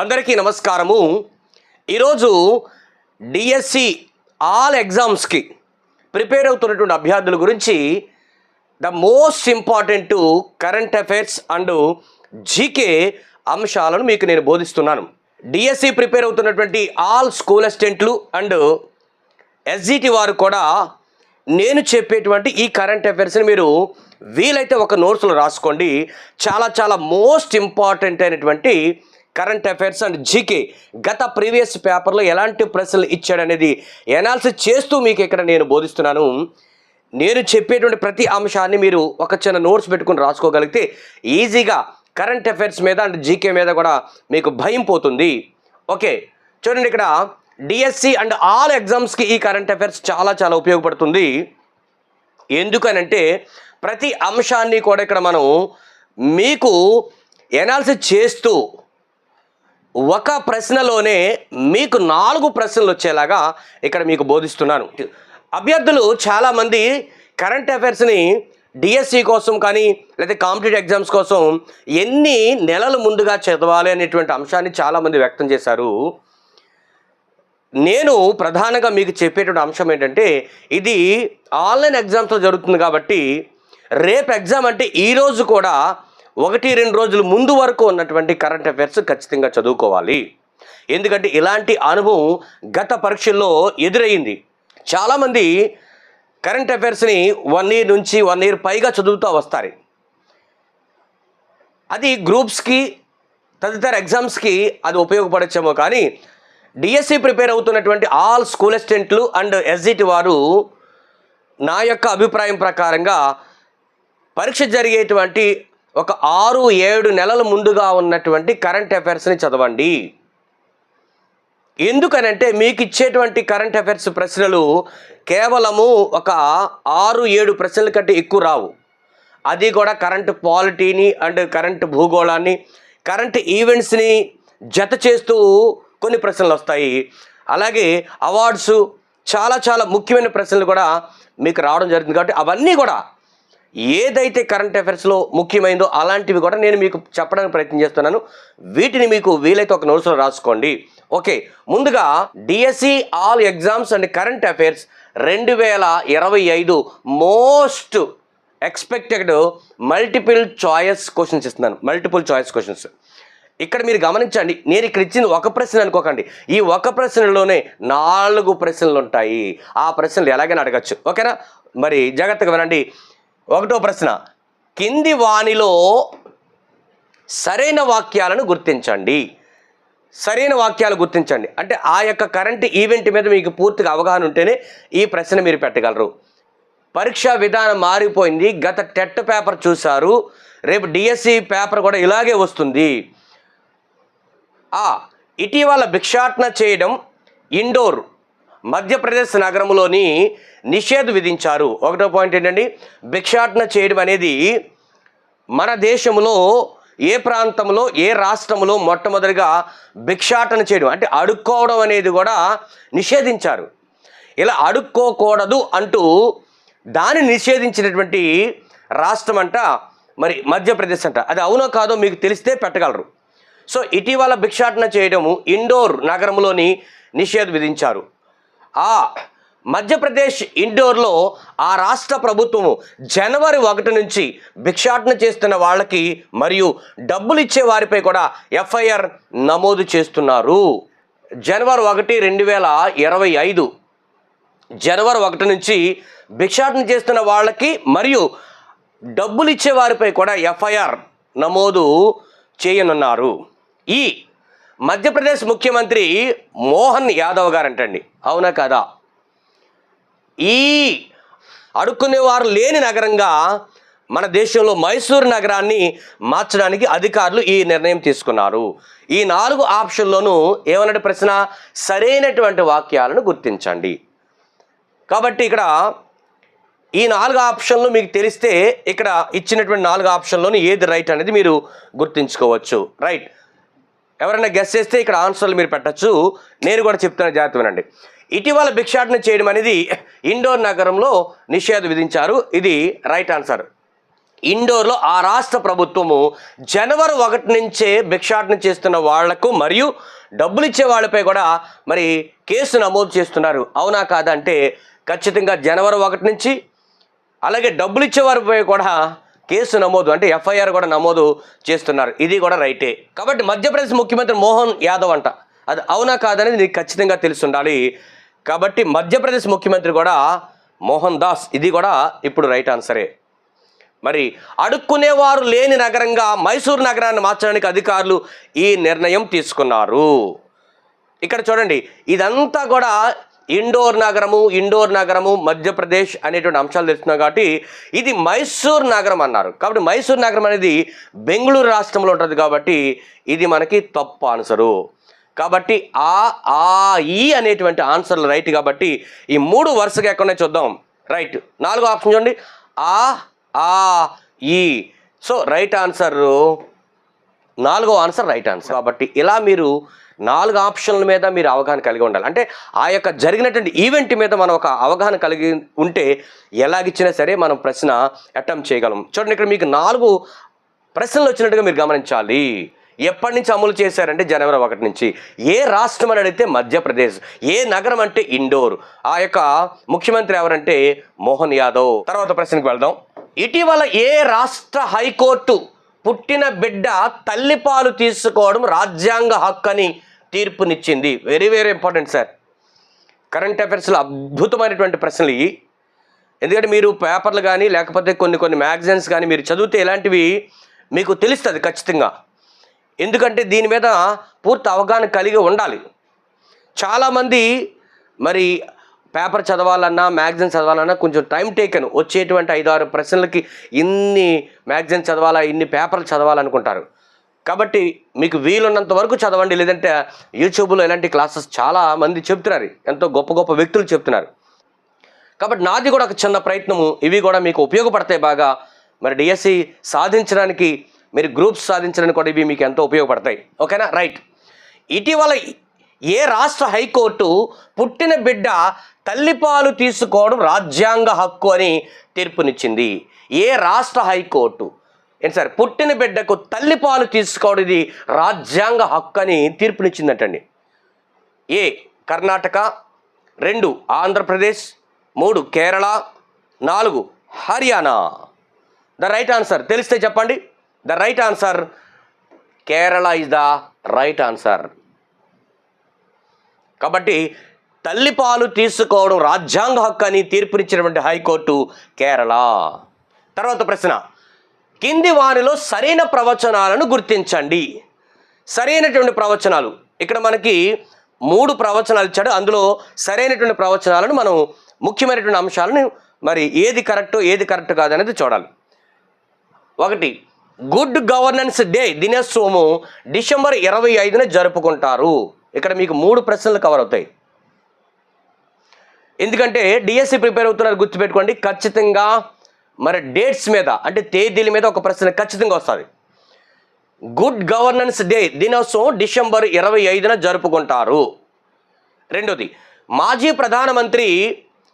అందరికీ నమస్కారము. ఈరోజు డిఎస్సి ఆల్ ఎగ్జామ్స్కి ప్రిపేర్ అవుతున్నటువంటి అభ్యర్థుల గురించి the most important current affairs and GK అంశాలను మీకు నేను బోధిస్తున్నాను. డిఎస్సి ప్రిపేర్ అవుతున్నటువంటి ఆల్ స్కూల్ అసిస్టెంట్లు అండ్ ఎస్జిటి వారు కూడా నేను చెప్పేటువంటి ఈ కరెంట్ అఫైర్స్ని మీరు వీలైతే ఒక నోట్స్లో రాసుకోండి. చాలా చాలా మోస్ట్ ఇంపార్టెంట్ అయినటువంటి కరెంట్ అఫైర్స్ అండ్ జీకే గత ప్రీవియస్ పేపర్లో ఎలాంటి ప్రశ్నలు ఇచ్చాడనేది ఎనాలిసిస్ చేస్తూ మీకు ఇక్కడ నేను బోధిస్తున్నాను. నేను చెప్పేటువంటి ప్రతి అంశాన్ని మీరు ఒక చిన్న నోట్స్ పెట్టుకుని రాసుకోగలిగితే ఈజీగా కరెంట్ అఫైర్స్ మీద అండ్ జీకే మీద కూడా మీకు భయం పోతుంది. ఓకే చూడండి ఇక్కడ డిఎస్సి అండ్ ఆల్ ఎగ్జామ్స్కి ఈ కరెంట్ అఫైర్స్ చాలా చాలా ఉపయోగపడుతుంది. ఎందుకనంటే ప్రతి అంశాన్ని కూడా ఇక్కడ మనం మీకు ఎనాలిసిస్ చేస్తూ ఒక ప్రశ్నలోనే మీకు నాలుగు ప్రశ్నలు వచ్చేలాగా ఇక్కడ మీకు బోధిస్తున్నాను. అభ్యర్థులు చాలామంది కరెంట్ అఫైర్స్ని డిఎస్సి కోసం కానీ లేదా కాంపిటేటివ్ ఎగ్జామ్స్ కోసం ఎన్ని నెలలు ముందుగా చదవాలి అనేటువంటి అంశాన్ని చాలామంది వ్యక్తం చేశారు. నేను ప్రధానంగా మీకు చెప్పేటువంటి అంశం ఏంటంటే ఇది ఆన్లైన్ ఎగ్జామ్స్లో జరుగుతుంది కాబట్టి రేపు ఎగ్జామ్ అంటే ఈరోజు కూడా ఒకటి రెండు రోజుల ముందు వరకు ఉన్నటువంటి కరెంట్ అఫైర్స్ ఖచ్చితంగా చదువుకోవాలి. ఎందుకంటే ఇలాంటి అనుభవం గత పరీక్షల్లో ఎదురయ్యింది. చాలామంది కరెంట్ అఫైర్స్ని వన్ ఇయర్ నుంచి వన్ ఇయర్ పైగా చదువుతూ వస్తారు. అది గ్రూప్స్కి తదితర ఎగ్జామ్స్కి అది ఉపయోగపడచ్చేమో కానీ డిఎస్సి ప్రిపేర్ అవుతున్నటువంటి ఆల్ స్కూల్ అసిస్టెంట్లు అండ్ ఎస్జిటి వారు నా యొక్క అభిప్రాయం ప్రకారంగా పరీక్ష జరిగేటువంటి ఒక ఆరు ఏడు నెలల ముందుగా ఉన్నటువంటి కరెంట్ అఫైర్స్ని చదవండి. ఎందుకనంటే మీకు ఇచ్చేటువంటి కరెంట్ అఫైర్స్ ప్రశ్నలు కేవలము ఒక ఆరు ఏడు ప్రశ్నల కంటే ఎక్కువ రావు. అది కూడా కరెంట్ పాలిటీని అండ్ కరెంట్ భూగోళాన్ని కరెంట్ ఈవెంట్స్ని జత చేస్తూ కొన్ని ప్రశ్నలు వస్తాయి. అలాగే అవార్డ్స్ చాలా చాలా ముఖ్యమైన ప్రశ్నలు కూడా మీకు రావడం జరుగుతుంది. కాబట్టి అవన్నీ కూడా ఏదైతే కరెంట్ అఫైర్స్లో ముఖ్యమైందో అలాంటివి కూడా నేను మీకు చెప్పడానికి ప్రయత్నం చేస్తున్నాను. వీటిని మీకు వీలైతే ఒక నోట్స్లో రాసుకోండి. ఓకే ముందుగా DSC all exams and current affairs రెండు వేల ఇరవై ఐదు most expected multiple choice questions ఇస్తున్నాను. మల్టిపుల్ చాయిస్ క్వశ్చన్స్ ఇక్కడ మీరు గమనించండి నేను ఇక్కడ ఇచ్చింది ఒక ప్రశ్న అనుకోకండి. ఈ ఒక ప్రశ్నలోనే నాలుగు ప్రశ్నలు ఉంటాయి. ఆ ప్రశ్నలు ఎలాగైనా అడగచ్చు. ఓకేనా? మరి జాగ్రత్తగా వినండి. ఒకటో ప్రశ్న. కింది వాణిలో సరైన వాక్యాలను గుర్తించండి. సరైన వాక్యాలు గుర్తించండి. అంటే ఆ యొక్క కరెంట్ ఈవెంట్ మీద మీకు పూర్తిగా అవగాహన ఉంటేనే ఈ ప్రశ్న మీరు పెట్టగలరు. పరీక్షా విధానం మారిపోయింది. గత టెట్ పేపర్ చూశారు. రేపు డిఎస్సి పేపర్ కూడా ఇలాగే వస్తుంది. ఇటీవల భిక్షాటన చేయడం ఇండోర్ మధ్యప్రదేశ్ నగరంలోని నిషేధ విధించారు. ఒకటో పాయింట్ ఏంటండి? భిక్షాటన చేయడం అనేది మన దేశంలో ఏ ప్రాంతంలో ఏ రాష్ట్రంలో మొట్టమొదటిగా భిక్షాటన చేయడం అంటే అడుక్కోవడం అనేది కూడా నిషేధించారు. ఇలా అడుక్కోకూడదు అంటూ దాన్ని నిషేధించినటువంటి రాష్ట్రం అంట మరి మధ్యప్రదేశ్ అంట. అది అవునో కాదో మీకు తెలిస్తే పెట్టగలరు. సో ఇటీవల భిక్షాటన చేయడము ఇండోర్ నగరంలోని నిషేధం విధించారు. ఆ మధ్యప్రదేశ్ ఇండోర్లో ఆ రాష్ట్ర ప్రభుత్వము జనవరి ఒకటి నుంచి భిక్షాటన చేస్తున్న వాళ్ళకి మరియు డబ్బులు ఇచ్చే వారిపై కూడా ఎఫ్ఐఆర్ నమోదు చేస్తున్నారు. జనవరి ఒకటి రెండు వేల ఇరవై ఐదు. జనవరి ఒకటి నుంచి భిక్షాటన చేస్తున్న వాళ్ళకి మరియు డబ్బులు ఇచ్చే వారిపై కూడా ఎఫ్ఐఆర్ నమోదు చేయనున్నారు. ఈ మధ్యప్రదేశ్ ముఖ్యమంత్రి మోహన్ యాదవ్ గారంటండి. అవునా కదా? ఈ అడుక్కునేవారు లేని నగరంగా మన దేశంలో మైసూరు నగరాన్ని మార్చడానికి అధికారులు ఈ నిర్ణయం తీసుకున్నారు. ఈ నాలుగు ఆప్షన్లోనూ ఏమన్నట్టు ప్రశ్న? సరైనటువంటి వాక్యాలను గుర్తించండి. కాబట్టి ఇక్కడ ఈ నాలుగు ఆప్షన్లు మీకు తెలిస్తే ఇక్కడ ఇచ్చినటువంటి నాలుగు ఆప్షన్లోని ఏది రైట్ అనేది మీరు గుర్తించుకోవచ్చు. రైట్. ఎవరైనా గెస్ట్ చేస్తే ఇక్కడ ఆన్సర్లు మీరు పెట్టచ్చు. నేను కూడా చెప్తున్న జాగ్రత్త వినండి. ఇటీవల భిక్షాటన చేయడం అనేది ఇండోర్ నగరంలో నిషేధం విధించారు. ఇది రైట్ ఆన్సర్ ఇండోర్లో ఆ రాష్ట్ర ప్రభుత్వము జనవరి ఒకటి నుంచే భిక్షాటన చేస్తున్న వాళ్ళకు మరియు డబ్బులు ఇచ్చే వాళ్ళపై కూడా మరి కేసు నమోదు చేస్తున్నారు. అవునా కాదంటే ఖచ్చితంగా జనవరి ఒకటి నుంచి అలాగే డబ్బులు ఇచ్చేవారిపై కూడా కేసు నమోదు అంటే ఎఫ్ఐఆర్ కూడా నమోదు చేస్తున్నారు. ఇది కూడా రైటే. కాబట్టి మధ్యప్రదేశ్ ముఖ్యమంత్రి మోహన్ యాదవ్ అంట. అది అవునా కాదనేది నీకు ఖచ్చితంగా తెలిసి ఉండాలి కాబట్టి మధ్యప్రదేశ్ ముఖ్యమంత్రి కూడా మోహన్ దాస్. ఇది కూడా ఇప్పుడు రైట్ ఆన్సరే. మరి అడుక్కునేవారు లేని నగరంగా మైసూరు నగరాన్ని మార్చడానికి అధికారులు ఈ నిర్ణయం తీసుకున్నారు. ఇక్కడ చూడండి ఇదంతా కూడా ఇండోర్ నగరము ఇండోర్ నగరము మధ్యప్రదేశ్ అనేటువంటి అంశాలు తెలుస్తున్నాయి కాబట్టి ఇది మైసూర్ నగరం అన్నారు. కాబట్టి మైసూర్ నగరం అనేది బెంగళూరు రాష్ట్రంలో ఉంటుంది కాబట్టి ఇది మనకి తప్పు ఆన్సరు. కాబట్టి ఆ ఆ ఈ అనేటువంటి ఆన్సర్లు రైట్ కాబట్టి ఈ మూడు వరుసగా ఎక్కడనే చూద్దాం. రైట్ నాలుగో ఆప్షన్ చూడండి. ఆ ఆ ఈ. సో రైట్ ఆన్సర్ నాలుగో ఆన్సర్ రైట్ ఆన్సర్. కాబట్టి ఇలా మీరు నాలుగు ఆప్షన్ల మీద మీరు అవగాహన కలిగి ఉండాలి. అంటే ఆ యొక్క జరిగినటువంటి ఈవెంట్ మీద మనం ఒక అవగాహన కలిగి ఉంటే ఎలాగిచ్చినా సరే మనం ప్రశ్న అటెంప్ట్ చేయగలం. చూడండి ఇక్కడ మీకు నాలుగు ప్రశ్నలు వచ్చినట్టుగా మీరు గమనించాలి. ఎప్పటి నుంచి అమలు చేశారంటే జనవరి ఒకటి నుంచి. ఏ రాష్ట్రం అని అడిగితే మధ్యప్రదేశ్ ఏ నగరం అంటే ఇండోర్. ఆ యొక్క ముఖ్యమంత్రి ఎవరంటే మోహన్ యాదవ్. తర్వాత ప్రశ్నకు వెళ్దాం. ఇటీవల ఏ రాష్ట్ర హైకోర్టు పుట్టిన బిడ్డ తల్లిపాలు తీసుకోవడం రాజ్యాంగ హక్కు అని తీర్పునిచ్చింది very very important sir current అఫైర్స్లో అద్భుతమైనటువంటి ప్రశ్నలు ఇవి. ఎందుకంటే మీరు పేపర్లు కానీ లేకపోతే కొన్ని కొన్ని మ్యాగజైన్స్ కానీ మీరు చదివితే ఇలాంటివి మీకు తెలుస్తుంది ఖచ్చితంగా. ఎందుకంటే దీని మీద పూర్తి అవగాహన కలిగి ఉండాలి. చాలామంది మరి పేపర్ చదవాలన్నా మ్యాగజైన్ చదవాలన్నా కొంచెం టైం టేకన్ వచ్చేటువంటి ఐదు ఆరు ప్రశ్నలకి ఇన్ని మ్యాగజైన్ చదవాలా ఇన్ని పేపర్లు చదవాలనుకుంటారు. కాబట్టి మీకు వీలున్నంత వరకు చదవండి. లేదంటే యూట్యూబ్లో ఇలాంటి క్లాసెస్ చాలా మంది చెప్తున్నారు. ఎంతో గొప్ప గొప్ప వ్యక్తులు చెప్తున్నారు. కాబట్టి నాది కూడా ఒక చిన్న ప్రయత్నము. ఇవి కూడా మీకు ఉపయోగపడతాయి బాగా మరి డిఎస్సి సాధించడానికి మీరు గ్రూప్స్ సాధించడానికి కూడా ఇవి మీకు ఎంతో ఉపయోగపడతాయి. ఓకేనా? రైట్. ఇటీవల ఏ రాష్ట్ర హైకోర్టు పుట్టిన బిడ్డ తల్లిపాలు తీసుకోవడం రాజ్యాంగ హక్కు అని తీర్పునిచ్చింది. ఏ రాష్ట్ర హైకోర్టు? ఏంటి సార్ పుట్టిన బిడ్డకు తల్లిపాలు తీసుకోవడం ఇది రాజ్యాంగ హక్కు అని తీర్పునిచ్చిందటండి. ఏ కర్ణాటక రెండు ఆంధ్రప్రదేశ్ మూడు కేరళ నాలుగు హర్యానా. ద రైట్ ఆన్సర్ తెలిస్తే చెప్పండి. The right answer Kerala is the right answer. కాబట్టి తల్లిపాలు తీసుకోవడం రాజ్యాంగ హక్కు అని తీర్పునిచ్చినటువంటి హైకోర్టు కేరళ. తర్వాత ప్రశ్న కింది వారిలో సరైన ప్రవచనాలను గుర్తించండి. సరైనటువంటి ప్రవచనాలు ఇక్కడ మనకి మూడు ప్రవచనాలు ఇచ్చాడు. అందులో సరైనటువంటి ప్రవచనాలను మనం ముఖ్యమైనటువంటి అంశాలను మరి ఏది కరెక్ట్ ఏది కరెక్ట్ కాదనేది చూడాలి. ఒకటి గుడ్ గవర్నెన్స్ డే దినోత్సవము డిసెంబర్ ఇరవై ఐదున జరుపుకుంటారు. ఇక్కడ మీకు మూడు ప్రశ్నలు కవర్ అవుతాయి. ఎందుకంటే డిఎస్సి ప్రిపేర్ అవుతున్నారు గుర్తుపెట్టుకోండి. ఖచ్చితంగా మరి డేట్స్ మీద అంటే తేదీల మీద ఒక ప్రశ్న ఖచ్చితంగా వస్తుంది. గుడ్ గవర్నెన్స్ డే దినోత్సవం డిసెంబర్ ఇరవై ఐదున జరుపుకుంటారు. రెండోది మాజీ ప్రధానమంత్రి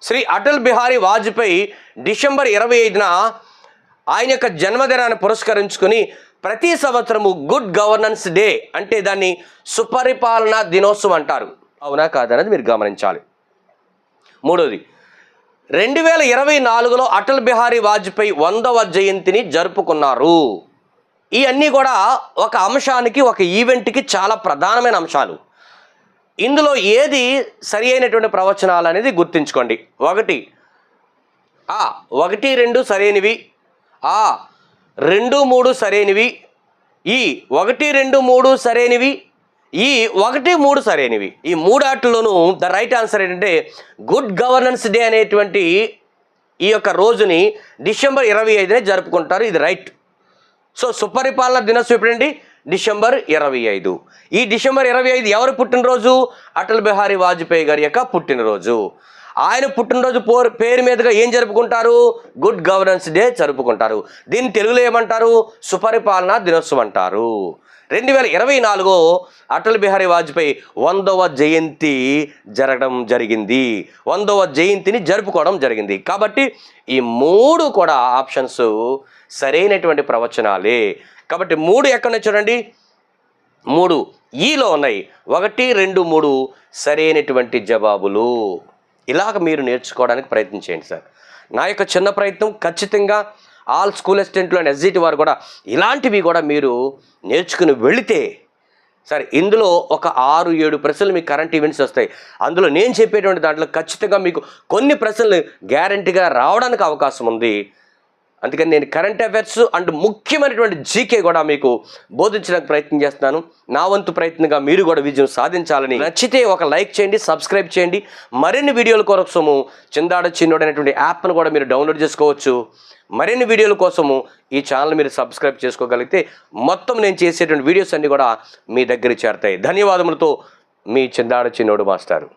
శ్రీ అటల్ బిహారీ వాజ్పేయి డిసెంబర్ ఇరవై ఐదున ఆయన యొక్క జన్మదినాన్ని పురస్కరించుకుని ప్రతి సంవత్సరము గుడ్ గవర్నెన్స్ డే అంటే దాన్ని సుపరిపాలన దినోత్సవం అంటారు. అవునా కాదనేది మీరు గమనించాలి. మూడోది రెండు వేల ఇరవై నాలుగులో అటల్ బిహారీ వాజ్పేయి వందవ జయంతిని జరుపుకున్నారు. ఈ అన్నీ కూడా ఒక అంశానికి ఒక ఈవెంట్కి చాలా ప్రధానమైన అంశాలు. ఇందులో ఏది సరి అయినటువంటి ప్రవచనాలు అనేది గుర్తుంచుకోండి. ఒకటి ఆ ఒకటి రెండు సరైనవి. ఆ రెండు మూడు సరైనవి. ఈ ఒకటి రెండు మూడు సరైనవి. ఈ ఒకటి మూడు సరైనవి. ఈ మూడాట్లోనూ ద రైట్ ఆన్సర్ ఏంటంటే గుడ్ గవర్నెన్స్ డే అనేటువంటి ఈ యొక్క రోజుని డిసెంబర్ ఇరవై ఐదునే జరుపుకుంటారు. ఇది రైట్. సో సుపరిపాలన దినోత్సవం ఎప్పుడండి? డిసెంబర్ ఇరవై ఐదు. ఈ డిసెంబర్ ఇరవై ఐదు ఎవరు పుట్టినరోజు? అటల్ బిహారీ వాజ్పేయి గారి యొక్క పుట్టినరోజు. ఆయన పుట్టినరోజు పోరు పేరు మీదుగా ఏం జరుపుకుంటారు? గుడ్ గవర్నెన్స్ డే జరుపుకుంటారు. దీన్ని తెలుగులో ఏమంటారు? సుపరిపాలన దినోత్సవం అంటారు. రెండు వేల ఇరవై నాలుగో అటల్ బిహారీ వాజ్పేయి వందవ జయంతి జరగడం జరిగింది. వందవ జయంతిని జరుపుకోవడం జరిగింది. కాబట్టి ఈ మూడు కూడా ఆప్షన్స్ సరైనటువంటి ప్రవచనాలే. కాబట్టి మూడు ఎక్కడ చూడండి. మూడు ఈలో ఉన్నాయి. ఒకటి రెండు మూడు సరైనటువంటి జవాబులు. ఇలాగ మీరు నేర్చుకోవడానికి ప్రయత్నం చేయండి సార్. నా యొక్క చిన్న ప్రయత్నం ఖచ్చితంగా ఆల్ స్కూల్ అసిస్టెంట్లు అండ్ ఎస్జిటి వారు కూడా ఇలాంటివి కూడా మీరు నేర్చుకుని వెళితే సరే ఇందులో ఒక ఆరు ఏడు ప్రశ్నలు మీకు కరెంట్ ఈవెంట్స్ వస్తాయి. అందులో నేను చెప్పేటువంటి దాంట్లో ఖచ్చితంగా మీకు కొన్ని ప్రశ్నలు గ్యారంటీగా రావడానికి అవకాశం ఉంది. అందుకని నేను కరెంట్ అఫైర్స్ అండ్ ముఖ్యమైనటువంటి జీకే కూడా మీకు బోధించడానికి ప్రయత్నం చేస్తున్నాను. నా వంతు ప్రయత్నంగా మీరు కూడా విజయం సాధించాలని. నచ్చితే ఒక లైక్ చేయండి సబ్స్క్రైబ్ చేయండి. మరిన్ని వీడియోల కోసము చిందాడ చిన్నోడు అనేటువంటి యాప్ను కూడా మీరు డౌన్లోడ్ చేసుకోవచ్చు. మరిన్ని వీడియోల కోసము ఈ ఛానల్ మీరు సబ్స్క్రైబ్ చేసుకోగలిగితే మొత్తం నేను చేసేటువంటి వీడియోస్ అన్నీ కూడా మీ దగ్గర చేరతాయి. ధన్యవాదములతో మీ చిందాడ చిన్నోడు మాస్టారు.